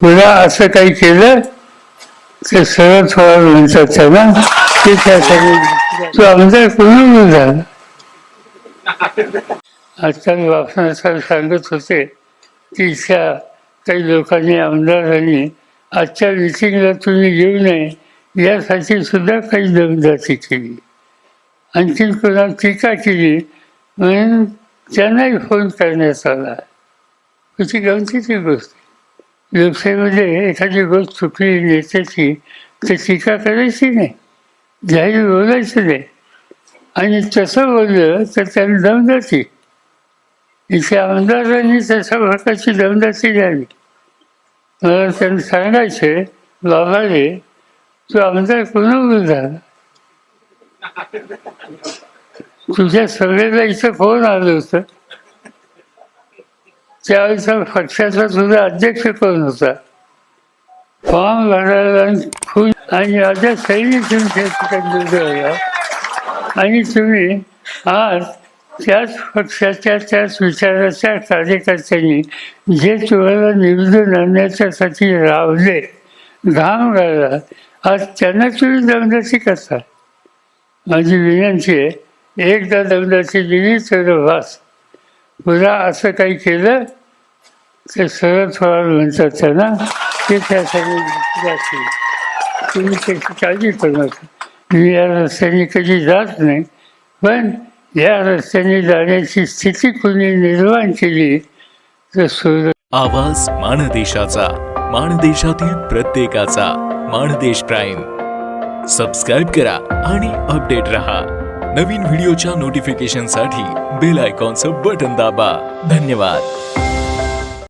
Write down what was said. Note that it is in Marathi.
पुन्हा असं काही केलं ते सरळ थोडा म्हणतात त्यांना ते त्यासाठी तो आमदार पूर्ण झाला. आजच्या मी साहेब सांगत होते की इथल्या काही लोकांनी आमदारांनी आजच्या मिटिंगला तुम्ही येऊ नये यासाठी सुद्धा काही दमदाटी केली. आणखीन कोणा टीका केली म्हणून त्यांनाही फोन करण्यात आला. त्याची गमतीची गोष्ट. आहे. लोकशाहीमध्ये एखादी गोष्ट चुकली नेत्याची तर टीका करायची नाही. जाहीर बोलायचं नाही. आणि तसं बोललं तर त्यांनी दमदाती इथे आमदारांनी तशा प्रकारची दमदाती द्यावी. मला त्यांनी सांगायचे बाबा रे तू आमदार कोणावर झाला तुझ्या सगळ्याला इथं फोन आलं होतं. त्यावेळेचा पक्षाचा सुद्धा अध्यक्ष कोण होता? फॉर्म भरायला खूप आणि आता सैनिक तुमच्या आणि तुम्ही आज त्याच पक्षाच्या त्याच विचाराच्या कार्यकर्त्यांनी जे तुम्हाला निवडून आणण्याच्यासाठी रावले घाम घाला आज त्यांना तुम्ही दमदाची करता. माझी विनंती आहे एकदा दमदाची दिली तर वास. पुन्हा असं काही केलं तर सरळ थोडा म्हणतात त्यांना ते त्यासाठी जातील तुम्ही त्याची काळजी करू नका मी या रस्त्याने कधी जात नाही पण या रस्त्याने जाण्याची स्थिती कुणी निर्माण केली तर सुरू आवाज मानदेशाचा मानदेशातील प्रत्येकाचा मानदेश प्राईम. सबस्क्राईब करा आणि अपडेट रहा. नवीन व्हिडिओच्या नोटिफिकेशनसाठी बेल आयकॉनचं बटन दाबा. धन्यवाद.